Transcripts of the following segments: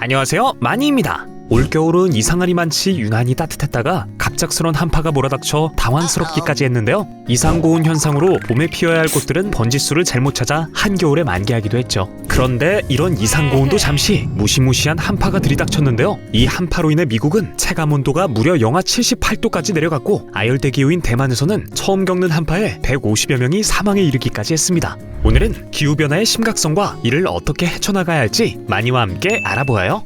안녕하세요. 마니입니다. 올겨울은 이상하리 많지 유난히 따뜻했다가 갑작스런 한파가 몰아닥쳐 당황스럽기까지 했는데요. 이상 고온 현상으로 봄에 피어야 할 꽃들은 번지수를 잘못 찾아 한겨울에 만개하기도 했죠. 그런데 이런 이상 고온도 잠시 무시무시한 한파가 들이닥쳤는데요. 이 한파로 인해 미국은 체감 온도가 무려 영하 78도까지 내려갔고 아열대 기후인 대만에서는 처음 겪는 한파에 150여 명이 사망에 이르기까지 했습니다. 오늘은 기후 변화의 심각성과 이를 어떻게 헤쳐나가야 할지 마니와 함께 알아보아요.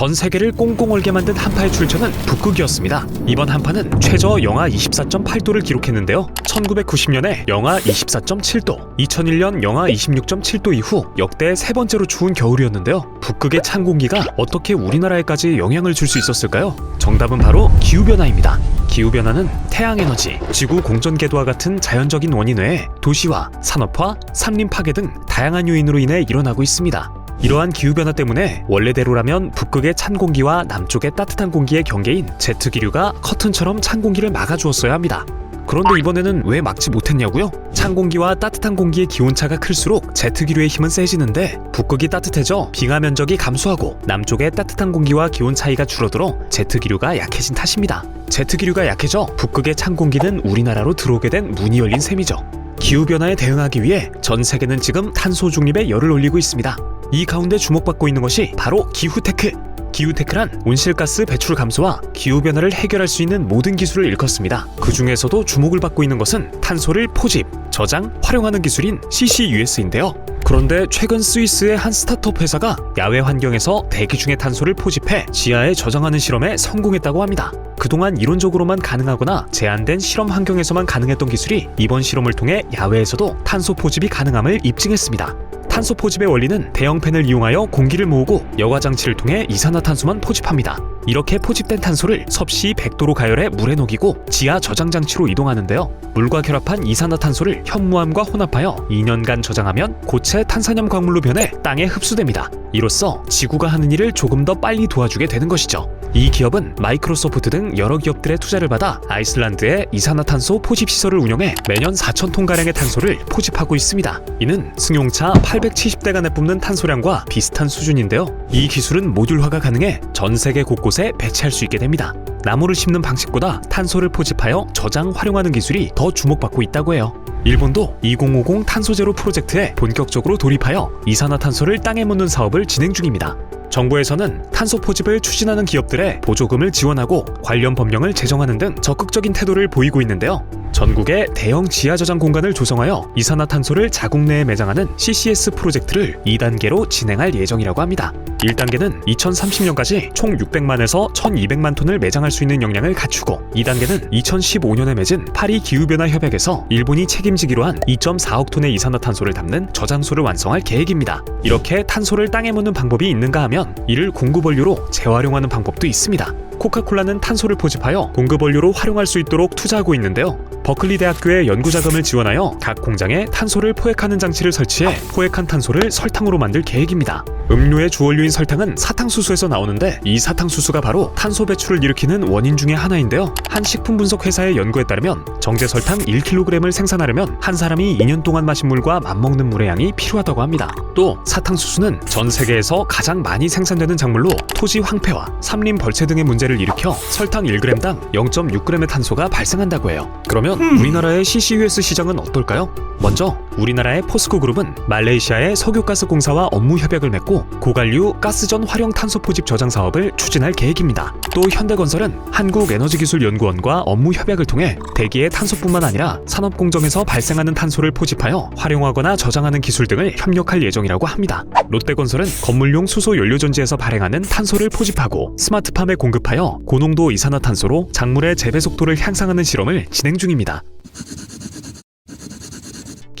전 세계를 꽁꽁 얼게 만든 한파의 출처는 북극이었습니다. 이번 한파는 최저 영하 24.8도를 기록했는데요. 1990년에 영하 24.7도, 2001년 영하 26.7도 이후 역대 세 번째로 추운 겨울이었는데요. 북극의 찬 공기가 어떻게 우리나라에까지 영향을 줄 수 있었을까요? 정답은 바로 기후변화입니다. 기후변화는 태양에너지, 지구 공전 궤도와 같은 자연적인 원인 외에 도시화, 산업화, 산림 파괴 등 다양한 요인으로 인해 일어나고 있습니다. 이러한 기후변화 때문에 원래대로라면 북극의 찬 공기와 남쪽의 따뜻한 공기의 경계인 제트기류가 커튼처럼 찬 공기를 막아주었어야 합니다. 그런데 이번에는 왜 막지 못했냐고요? 찬 공기와 따뜻한 공기의 기온차가 클수록 제트기류의 힘은 세지는데 북극이 따뜻해져 빙하 면적이 감소하고 남쪽의 따뜻한 공기와 기온 차이가 줄어들어 제트기류가 약해진 탓입니다. 제트기류가 약해져 북극의 찬 공기는 우리나라로 들어오게 된 문이 열린 셈이죠. 기후변화에 대응하기 위해 전 세계는 지금 탄소 중립에 열을 올리고 있습니다. 이 가운데 주목받고 있는 것이 바로 기후테크. 기후테크란 온실가스 배출 감소와 기후변화를 해결할 수 있는 모든 기술을 일컫습니다. 그 중에서도 주목을 받고 있는 것은 탄소를 포집, 저장, 활용하는 기술인 CCUS인데요. 그런데 최근 스위스의 한 스타트업 회사가 야외 환경에서 대기 중의 탄소를 포집해 지하에 저장하는 실험에 성공했다고 합니다. 그동안 이론적으로만 가능하거나 제한된 실험 환경에서만 가능했던 기술이 이번 실험을 통해 야외에서도 탄소 포집이 가능함을 입증했습니다. 탄소 포집의 원리는 대형팬을 이용하여 공기를 모으고 여과 장치를 통해 이산화탄소만 포집합니다. 이렇게 포집된 탄소를 섭씨 100도로 가열해 물에 녹이고 지하 저장 장치로 이동하는데요. 물과 결합한 이산화탄소를 현무암과 혼합하여 2년간 저장하면 고체 탄산염 광물로 변해 땅에 흡수됩니다. 이로써 지구가 하는 일을 조금 더 빨리 도와주게 되는 것이죠. 이 기업은 마이크로소프트 등 여러 기업들의 투자를 받아 아이슬란드에 이산화탄소 포집 시설을 운영해 매년 4천 톤 가량의 탄소를 포집하고 있습니다. 이는 승용차 870대가 내뿜는 탄소량과 비슷한 수준인데요. 이 기술은 모듈화가 가능해 전 세계 곳곳에 배치할 수 있게 됩니다. 나무를 심는 방식보다 탄소를 포집하여 저장 활용하는 기술이 더 주목받고 있다고 해요. 일본도 2050 탄소 제로 프로젝트에 본격적으로 돌입하여 이산화탄소를 땅에 묻는 사업을 진행 중입니다. 정부에서는 탄소 포집을 추진하는 기업들의 보조금을 지원하고 관련 법령을 제정하는 등 적극적인 태도를 보이고 있는데요. 전국에 대형 지하 저장 공간을 조성하여 이산화탄소를 자국 내에 매장하는 CCS 프로젝트를 2단계로 진행할 예정이라고 합니다. 1단계는 2030년까지 총 600만에서 1200만 톤을 매장할 수 있는 역량을 갖추고 2단계는 2015년에 맺은 파리 기후변화 협약에서 일본이 책임지기로 한 2.4억 톤의 이산화탄소를 담는 저장소를 완성할 계획입니다. 이렇게 탄소를 땅에 묻는 방법이 있는가 하면 이를 공급 원료로 재활용하는 방법도 있습니다. 코카콜라는 탄소를 포집하여 공급 원료로 활용할 수 있도록 투자하고 있는데요. 버클리 대학교의 연구 자금을 지원하여 각 공장에 탄소를 포획하는 장치를 설치해 포획한 탄소를 설탕으로 만들 계획입니다. 음료의 주원료인 설탕은 사탕수수에서 나오는데 이 사탕수수가 바로 탄소 배출을 일으키는 원인 중의 하나인데요. 한 식품 분석 회사의 연구에 따르면 정제 설탕 1kg을 생산하려면 한 사람이 2년 동안 마신 물과 맞먹는 물의 양이 필요하다고 합니다. 또 사탕수수는 전 세계에서 가장 많이 생산되는 작물로 토지 황폐와 삼림 벌채 등의 문제를 일으켜 설탕 1g당 0.6g의 탄소가 발생한다고 해요. 그러면 우리나라의 CCUS 시장은 어떨까요? 먼저 우리나라의 포스코 그룹은 말레이시아의 석유가스 공사와 업무 협약을 맺고 고관류 가스전 활용 탄소 포집 저장 사업을 추진할 계획입니다. 또 현대건설은 한국에너지기술연구원과 업무 협약을 통해 대기의 탄소뿐만 아니라 산업 공정에서 발생하는 탄소를 포집하여 활용하거나 저장하는 기술 등을 협력할 예정이라고 합니다. 롯데건설은 건물용 수소 연료전지에서 발행하는 탄소를 포집하고 스마트팜에 공급하여 고농도 이산화탄소로 작물의 재배 속도를 향상하는 실험을 진행 중입니다.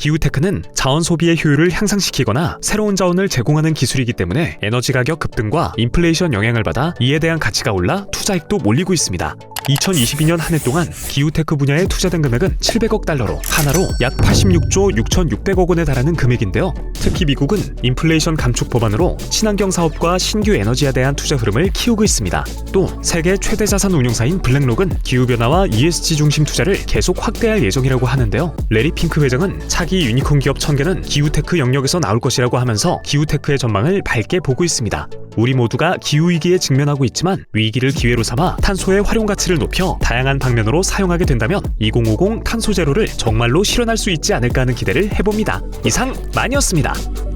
기후테크는 자원 소비의 효율을 향상시키거나 새로운 자원을 제공하는 기술이기 때문에 에너지 가격 급등과 인플레이션 영향을 받아 이에 대한 가치가 올라 투자액도 몰리고 있습니다. 2022년 한 해 동안 기후테크 분야에 투자된 금액은 700억 달러로 하나로 약 86조 6,600억 원에 달하는 금액인데요. 특히 미국은 인플레이션 감축 법안으로 친환경 사업과 신규 에너지에 대한 투자 흐름을 키우고 있습니다. 또 세계 최대 자산 운용사인 블랙록은 기후변화와 ESG 중심 투자를 계속 확대할 예정이라고 하는데요. 레리 핑크 회장은 차기 유니콘 기업 1000개는 기후테크 영역에서 나올 것이라고 하면서 기후테크의 전망을 밝게 보고 있습니다. 우리 모두가 기후위기에 직면하고 있지만 위기를 기회로 삼아 탄소의 활용 가치를 높여 다양한 방면으로 사용하게 된다면 2050 탄소 제로를 정말로 실현할 수 있지 않을까 하는 기대를 해봅니다. 이상 마니 였습니다.